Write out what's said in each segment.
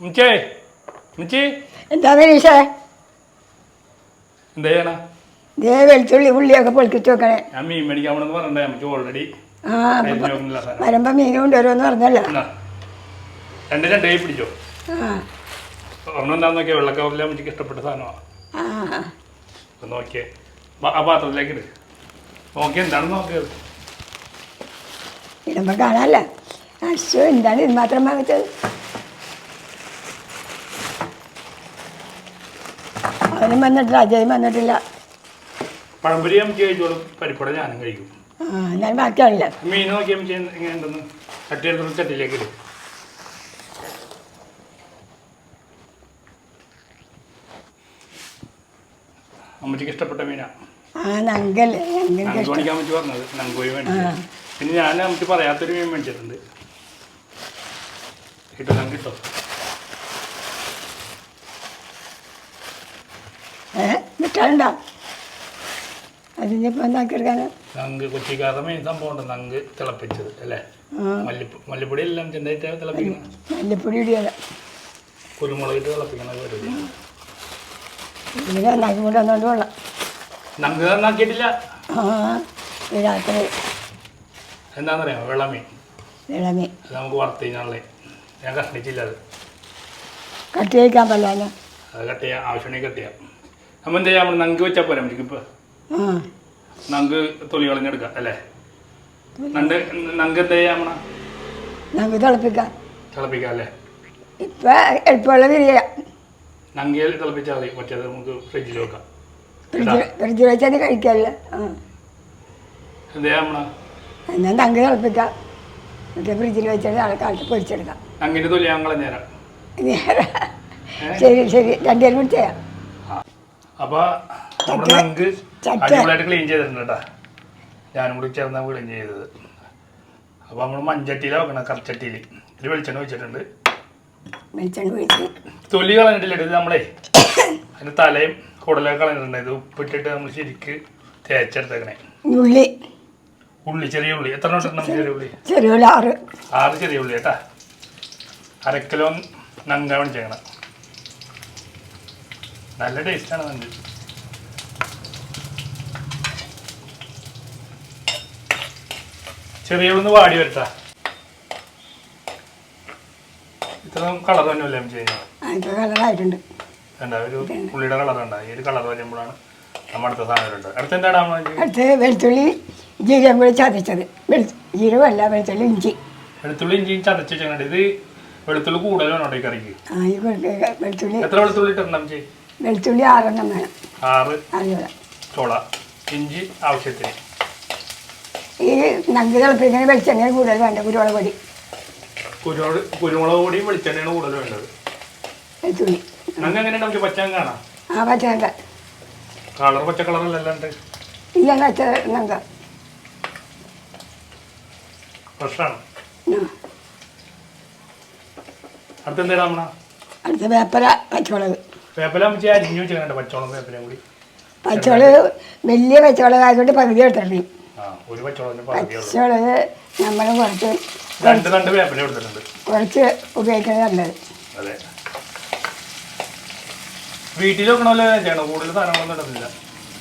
മുച്ചേ മുച്ചി. എന്താ പരീക്ഷ എന്താ ചെയ്യണ? ദേ വെളുത്തുള്ളി ഉള്ളിയൊക്കെ പൊളിക്കിച്ച് വെക്കണേ. ഞാൻ മീൻ മേടിക്കാൻ പോണെന്ന് പറഞ്ഞേ നമുക്ക് ഓൾറെഡി ആ വരുമ്പോ മീൻ കൊണ്ടുവരുമെന്ന് പറഞ്ഞല്ലോ. രണ്ട് രണ്ട് പിടിച്ചോ? നോക്കിയാൽ വെള്ളക്കവറിലെ അമ്മച്ചിക്ക് ഇഷ്ടപ്പെട്ട സാധനമാണ്. നോക്കിയേ. ആ പാത്രത്തിലേക്ക് ഇട്. നോക്കിയ എന്താണ് നോക്കിയത് ഇടുമ്പോ കാണാല്ല? അശ്വ എന്താണ് ഇത് മാത്രം വാങ്ങിച്ചത്? അവനും വന്നിട്ടില്ല അജയും വന്നിട്ടില്ല. പഴംപൊരി അമ്മച്ചി കഴിച്ചോളും. പരിപ്പട ഞാനും കഴിക്കും. ആ ഞാൻ ബാക്കിയാണില്ല? മീൻ ചട്ടിയെടുത്ത് ചട്ടിയിലേക്ക് ഇടും. അമ്മച്ചിക്ക് ഇഷ്ടപ്പെട്ട മീനാ. ആ നങ്കൽ അമ്മച്ചി പറഞ്ഞത്. നങ്കോയി മേടിച്ചത്. പിന്നെ ഞാൻ അമ്മച്ചി പറയാത്തൊരു മീൻ മേടിച്ചിട്ടുണ്ട്. കിട്ടും നങ്ക് കിട്ടോ വിട്ടാലുണ്ടോ അതിനിപ്പോൾ എന്താക്കിയെടുക്കാന് നങ്ക് കൊച്ചിക്കാരുടെ മെയിൻ സംഭവം ഉണ്ട് നങ്ക് തിളപ്പിച്ചത് അല്ലേ? ആ. മല്ലിപ്പ മല്ലിപ്പൊടി എല്ലാം ചെന്തായിട്ട് തിളപ്പിക്കണം മല്ലിപ്പൊടി ഇടിയത് കുരുമുളക് ഇട്ട് തിളപ്പിക്കണ പരിപാടി ഇതിന് ഉണ്ടാക്കി കൊണ്ട് വന്നോണ്ട് കൊള്ളാം. നങ്ക് നന്നാക്കിയിട്ടില്ല. ആ ഈ രാത്രി. എന്താണെന്നറിയാമോ വെള്ളമീൻ ഇളമീ നമുക്ക് വറുത്ത് ഞാൻ കഷ്ണിച്ചില്ല അത്. കട്ടി കഴിക്കാൻ പറ്റാഞ്ഞ അത് കട്ട് ചെയ്യാം ആവശ്യമുണ്ടെങ്കിൽ കട്ട് ചെയ്യാം. നമ്മൾ എന്ത് നമ്മൾ നങ്ക് വെച്ചാൽ പോരാ നമുക്ക് ആ. നങ്ക് തൊലി കളഞ്ഞെടുക്കാം അല്ലേ? നണ്ട് നങ്ക് എന്താ ചെയ്യാം നമ്മളെ നമുക്ക് തിളപ്പിക്കാം. തിളപ്പിക്കാം അല്ലേ? ഇപ്പം എളുപ്പമുള്ള വിരിയ നങ്കയിൽ തിളപ്പിച്ചാൽ മതി? മറ്റേത് നമുക്ക് ഫ്രിഡ്ജിൽ വെക്കാം. ഫ്രിഡ്ജിൽ ഫ്രിഡ്ജിൽ വെച്ചാൽ കഴിക്കാമല്ലോ എന്ത് എന്നാൽ തിളപ്പിക്കാം. ഫ്രിഡ്ജിൽ കാലത്ത് പൊരിച്ചെടുക്കാം. നങ്കിന്റെ തൊലി ശരി ശരി. രണ്ടുപേരും കൂടി ചെയ്യാം. അപ്പോൾ നമ്മുടെ നങ്ക്. അടിപൊളിയായിട്ട് ക്ലീൻ ചെയ്തിട്ടുണ്ട് കേട്ടാ. ഞാനും കൂടി ചേർന്നാണ് ക്ലീൻ ചെയ്തത്. അപ്പൊ നമ്മൾ മഞ്ചട്ടിയിലാ വെക്കണം കറച്ചട്ടിയിൽ ഇതിൽ വെളിച്ചെണ്ണ വെച്ചിട്ടുണ്ട് വെളിച്ചെണ്ണ ഒഴിച്ച്. തൊലി കളഞ്ഞിട്ടില്ല ഇത് നമ്മളെ അതിന്റെ തലയും കുടലൊക്കെ കളഞ്ഞിട്ടുണ്ട്. ഇത് ഉപ്പിട്ടിട്ട് നമ്മൾ ശരിക്ക് തേച്ചെടുത്തേക്കണേ. ഉള്ളി. ഉള്ളി ചെറിയ ഉള്ളി. എത്ര ഇടണം ചെറിയ ഉള്ളി? ചെറിയ ആറ്. ആറ് ചെറിയ ഉള്ളി കേട്ടാ. അരക്കിലോ കിലോ വേണം മേടിച്ചേക്കണം. നല്ല ടേസ്റ്റാണ് നങ്ക് ചെറിയ ഒന്ന് വാടി വരട്ടാ. ഇത്ര കളർ തന്നെ പുള്ളിയുടെ ചെയ്യുന്നത്? കണ്ട ഒരു ഉള്ളിയുടെ കളർ ഉണ്ടാ ഈ ഒരു കളർ വരുമ്പോഴാണ് നമ്മൾ അടുത്ത സാധനം അടുത്ത എന്താണ് അടുത്ത് വെളുത്തുള്ളി ജീരകം കൂടി ചതച്ചത്. ജീരകമല്ല വെളുത്തുള്ളി ഇഞ്ചി. വെളുത്തുള്ളി ഇഞ്ചിയും ചതച്ച് ഇത് വെളുത്തുള്ളി കൂടുതലാണ് കറിക്ക്? എത്ര വെളുത്തുള്ളി ഇട്ടിട്ടുണ്ടാവും അമ്മച്ചി വെളുത്തുള്ളി ആറെണ്ണം വേണം. ആറ്. അറിയാം ചോള. ഇഞ്ചി ആവശ്യത്തിന്. ഈ നങ്കി തിളപ്പിക്കുന്ന വെളിച്ചെണ്ണ കൂടുതൽ വേണ്ട കുരുമുളക് പൊടി. കുരുമുളക് കുരുമുളക് പൊടിയും വെളിച്ചെണ്ണയാണ് കൂടുതൽ വേണ്ടത്. വെളുത്തുള്ളി. നങ്ങ നമുക്ക് പച്ചാൻ കാണാം? ആ കളർ പച്ച കളറല്ലല്ലാണ്ട് ഇല്ല പച്ച നങ്ക. ഫ്രഷാണ്. ആ. അടുത്ത വേപ്പര പച്ചമുളക്. വേപ്പല അമ്മച്ചി അരിഞ്ഞു വെച്ചിട്ടുണ്ട് പച്ചോളം കൂടി. പച്ചമുളക് വലിയ പച്ചമുളക് ആയതുകൊണ്ട് പകുതി എടുത്തിട്ടുണ്ട്. ആ ഒരു പച്ചമുളക് നമ്മൾ കുറച്ച് രണ്ട് രണ്ട് വേപ്പല എടുത്തിട്ടുണ്ട് കുറച്ച് ഉപയോഗിക്കുന്നത് നല്ലത്. അതെ. വീട്ടിൽ വെക്കണ പോലെ ചെയ്യണം. കൂടുതൽ സാധനങ്ങളൊന്നും ഇടുന്നില്ല.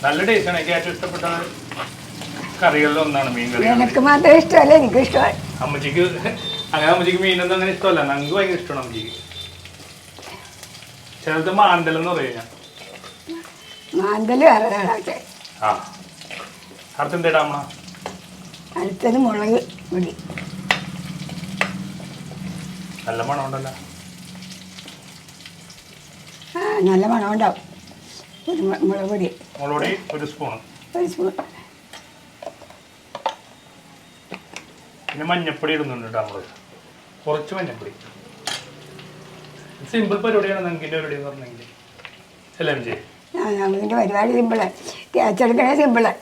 നല്ല ടേസ്റ്റാണ് എനിക്ക് ഏറ്റവും ഇഷ്ടപ്പെട്ട കറികളിൽ ഒന്നാണ് മീൻ കറി. എനിക്ക് മാത്രമേ ഇഷ്ടമല്ല എനിക്ക് ഇഷ്ടമാണ്. അമ്മച്ചിക്ക് അങ്ങനെ അമ്മച്ചിക്ക് മീനൊന്നും അങ്ങനെ ഇഷ്ടമല്ല. ഞങ്ങൾക്ക് ഭയങ്കര ഇഷ്ടമാണ് അമ്മച്ചിക്ക്. ചിലത് മാന്തൽ എന്ന് പറയും ഞാൻ. മാന്തൽ വേറെ വേറെ ആ. അടുത്ത് എന്തേടാ അമ്മ? അടുത്തത് മുളക് പൊടി. നല്ല മണം ഉണ്ടല്ലോ ആ നല്ല മണം ഉണ്ടാവും ഒരു മു- മുളക് പൊടി. മുളകുപൊടി ഒരു സ്പൂൺ ഒരു സ്പൂൺ പിന്നെ മഞ്ഞപ്പൊടി ഇടുന്നുണ്ട് കേട്ടോ നമ്മൾ. കുറച്ച് മഞ്ഞപ്പൊടി. സിമ്പിൾ പരിപാടിയാണ് നങ്കിന്റെ പരിപാടി എന്ന് പറഞ്ഞെങ്കിൽ. എല്ലാം ചെയ്യും നമുക്കിന്റെ പരിപാടി സിമ്പിളാണ് തേച്ചെടുക്കണേ സിമ്പിളാണ്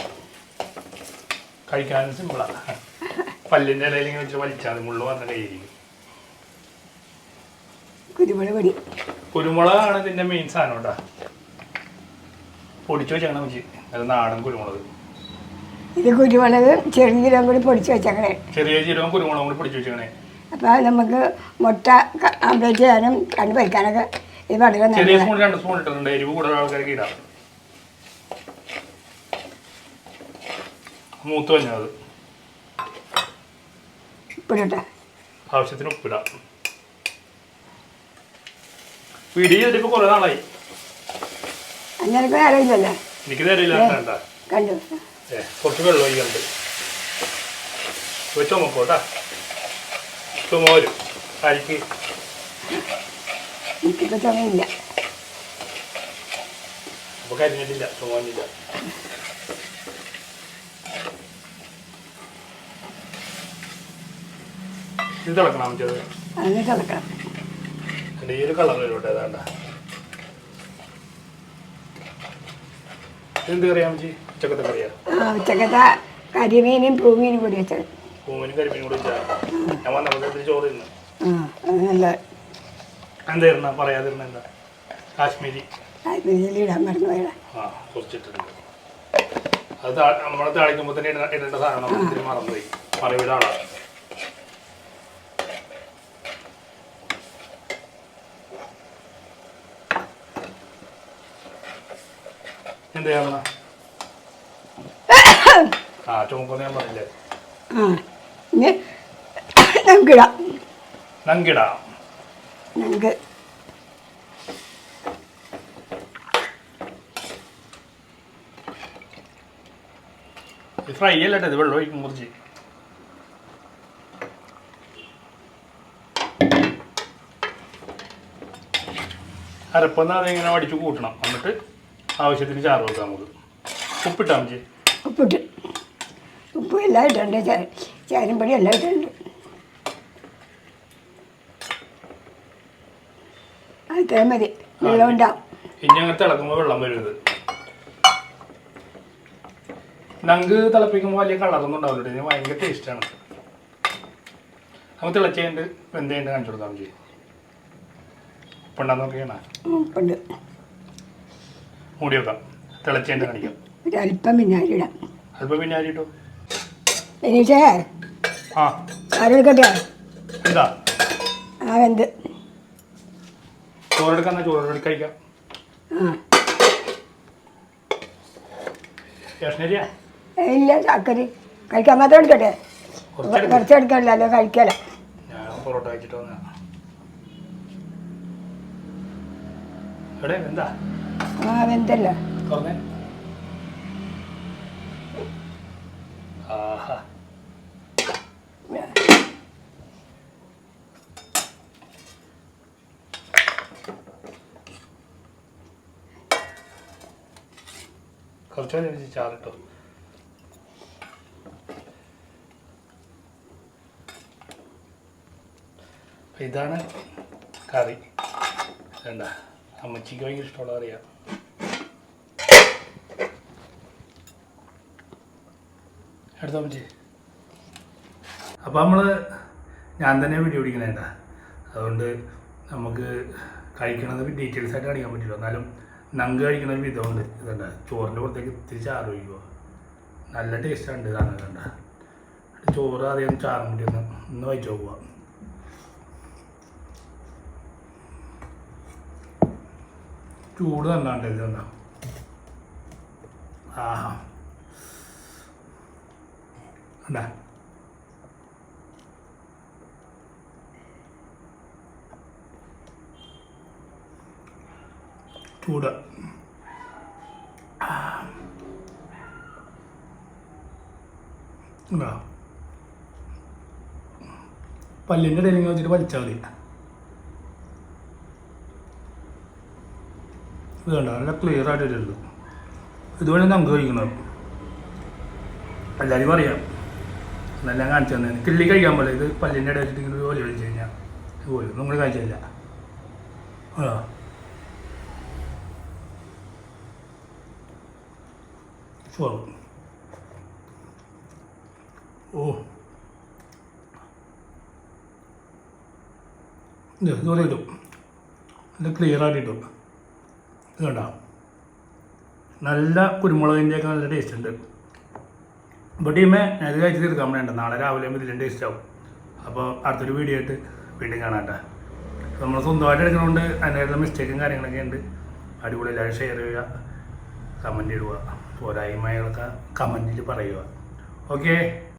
കഴിക്കാനും സിമ്പിളാണ് പല്ലിന്റെ ഇടയിൽ ഇങ്ങനെ വെച്ച് വലിച്ചാൽ മുള്ളു വന്ന കയ്യിരിക്കും കുരുമുളക് പൊടി. കുരുമുളകാണ് ഇതിന്റെ മെയിൻ സാധനം കേട്ടോ. പൊടിച്ചു വെച്ചാണ് വെച്ച് അത് നാടൻ കുരുമുളക്. ഇത് കുരുമുളക് ചെറിയ ജീരകം കൂടി പൊടിച്ചു വെച്ചേക്കണേ. ചെറിയ ജീരകം കുരുമുളകും കൂടി പൊടിച്ചു വെച്ചേക്കണേ. അപ്പോൾ നമുക്ക് മുട്ട ആംപ്ലേറ്റ് ചെയ്യാനും കണ്ട് വയ്ക്കാനൊക്കെ ഇത് വളരെ ചെറിയ നല്ലതാണ് സ്പൂൺ രണ്ട് സ്പൂൺ ഇട്ടിട്ടുണ്ട്. എരിവ് കൂടുതൽ ആൾക്കാർക്ക് ഇടാം. മൂത്ത് കഴിഞ്ഞത് ഇപ്പിടട്ടെ ആവശ്യത്തിന് ഉപ്പിടാം. വീഡിയോ ചെയ്തിട്ട് കുറേ നാളായി. അഞ്ഞനക്ക് നേരം ഇല്ലല്ലോ എനിക്ക് തരില്ല വേണ്ട. കണ്ടു. ഏ കുറച്ച് വെള്ളം ഒഴിക്കണ്ട് വെച്ചോ നോക്കോട്ടാ ചുമ വരും അരിക്ക് എനിക്കിപ്പോൾ ചുമയില്ല അപ്പോൾ കരിഞ്ഞിട്ടില്ല ചുമ വന്നില്ല ഇത് തിളക്കണം അമ്മച്ചത് അതിന് തിളക്കണം. എന്റെ ഈ ഒരു കളർ വരും ഏതാണ്ട എന്ത് കറിയാ അമ്മച്ചി? ഉച്ചക്കത്തെ കറിയാ? ഉച്ചക്കത്തെ കരിമീനും പൂമീനും കൂടി വെച്ചത്. പൂമിനും കരിമീനും കൂടി വെച്ചാ ഞാൻ വന്നപ്പോൾ ഇതിൽ ചോറ് തിന്നു. എന്തായിരുന്ന പറയാതിരുന്ന എന്താ കാശ്മീരി. ആ കുറച്ചിട്ടുണ്ട് അത് നമ്മളെ താളിക്കുമ്പോൾ തന്നെ ഇട- ഇടേണ്ട സാധനം നമ്മൾ ഇത്തിരി മറന്നുപോയി. മറിവിട ആളാ? എന്ത് ചെയ്യണം ആ ചുമക്കുന്ന ഞാൻ പറഞ്ഞില്ലേ? നമുക്കിടാം നങ്കിടാം. നമുക്ക് ഫ്രൈ അല്ലട്ടെ ഇത് വെള്ളം ഒഴിക്കും മുറിച്ച് അരപ്പൊന്ന് അതിങ്ങനെ അടിച്ചു കൂട്ടണം. എന്നിട്ട് ആവശ്യത്തിന് ചാറ് വെക്കാം നമുക്ക്. ഉപ്പിട്ടാ ഉപ്പിട്ട്. ഉപ്പ് എല്ലാം ഇട്ടുണ്ട് ചേ- ചേരുംപൊടി എല്ലാം ഇട്ടുണ്ട് അതേ മതി. വെള്ളം ഉണ്ടാവും ഇനി അങ്ങനെ തിളക്കുമ്പോൾ വെള്ളം വരുന്നത്. നങ്ക് തിളപ്പിക്കുമ്പോൾ വലിയ കളറൊന്നും ഉണ്ടാവില്ല ഇതിന് ഭയങ്കര ടേസ്റ്റാണ് നമുക്ക് തിളച്ചതിന്റെ വെന്തതിന്റെ കാണിച്ചു കൊടുക്കാം ചെയ്യും ഉപ്പുണ്ടാന്ന് നോക്കിയാണ് ഉപ്പുണ്ട്. മൂടി വെക്കാം. തിളച്ചതിന്റെ കാണിക്കാം. ഒരല്പം വിനാഗിരി ഇടാം അല്പം പിന്നെ ഇട്ടോ എനിച്ചേ ആ. ആരെടുക്കട്ടെ എന്താ? ആ എന്ത്? ചോറെടുക്കാൻ ചോറെടുത്ത് കഴിക്കാം. ഇല്ല ചക്കരി. കഴിക്കാൻ മാത്രം എടുക്കട്ടെ? കുറച്ചെടുക്ക്. കുറച്ച് എടുക്കണല്ലോ കഴിക്കല പൊറോട്ട കഴിച്ചിട്ട് വന്ന ആ വെന്തല്ലോ ആഹാ. കുറച്ച് മതി ചാറിട്ടോ അപ്പൊ ഇതാണ് കറി. വേണ്ട അമ്മച്ചിക്ക് ഭയങ്കര ഇഷ്ടമുള്ള കറിയാ. അടുത്ത അമ്മച്ചി. അപ്പം നമ്മൾ ഞാൻ തന്നെ വീഡിയോ പിടിക്കണേണ്ട അതുകൊണ്ട് നമുക്ക് കഴിക്കണത് ഡീറ്റെയിൽസ് ആയിട്ട് കാണിക്കാൻ പറ്റില്ല. എന്നാലും നങ്ക് കഴിക്കുന്ന വിധമുണ്ട്. ഇതുണ്ട് ചോറിന്റെ പുറത്തേക്ക് ഇത്തിരി ചാറ് ഒഴിക്കുക നല്ല ടേസ്റ്റ് ഉണ്ട് ഇതാണ് കണ്ട. ചോറ് അധികം ചാറും കൂടി ഒന്ന് ഒന്ന് കഴിച്ചു നോക്കുക ചൂട് തന്നാണ്ട് ഇത് കണ്ടോ. ആഹാ. കണ്ടാ? ചൂട് കണ്ടോ പല്ലിന്റെ ഇടയിൽ വെച്ചിട്ട് വലിച്ചാൽ മതി. ഇത് കണ്ടോ? നല്ല ക്ലിയർ ആയിട്ട് വരുള്ളൂ ഇതുവരെ നമുക്ക് കഴിക്കണം എല്ലാവരും അറിയാം. എന്നെല്ലാം കാണിച്ചു തന്നെ. കിള്ളി കഴിക്കാൻ പോലെ. ഇത് പല്ലിന്റെ ഇടയിൽ ഇങ്ങനെ ജോലി വലിച്ചു കഴിഞ്ഞാൽ ഇതുപോലെ നമ്മൾ കാഴ്ചയില്ല ആ. ചോറ് ഓ ഇതുപോലെ കിട്ടും നല്ല ക്ലിയർ ആയിട്ട് കിട്ടും ഇത് നല്ല കുരുമുളകിന്റെയൊക്കെ നല്ല ടേസ്റ്റ് ഉണ്ട്. ടീമേ ഞാൻ ഇത് കഴിച്ച് തീർക്കാൻ നാളെ രാവിലെ ഇതിന്റെ ടേസ്റ്റ് ആവും. അപ്പോൾ അടുത്തൊരു വീഡിയോ ആയിട്ട് വീണ്ടും കാണാം കേട്ടോ നമ്മൾ സ്വന്തമായിട്ട് എടുക്കുന്നതുകൊണ്ട് അതിന്റെ മിസ്റ്റേക്കും കാര്യങ്ങളൊക്കെ ഉണ്ട്. അടിപൊളി എല്ലാവരും ഷെയർ ചെയ്യുക കമന്റ് ഇടുക. പോരായ്മകളൊക്കെ കമന്റിൽ പറയുക. ഓക്കെ?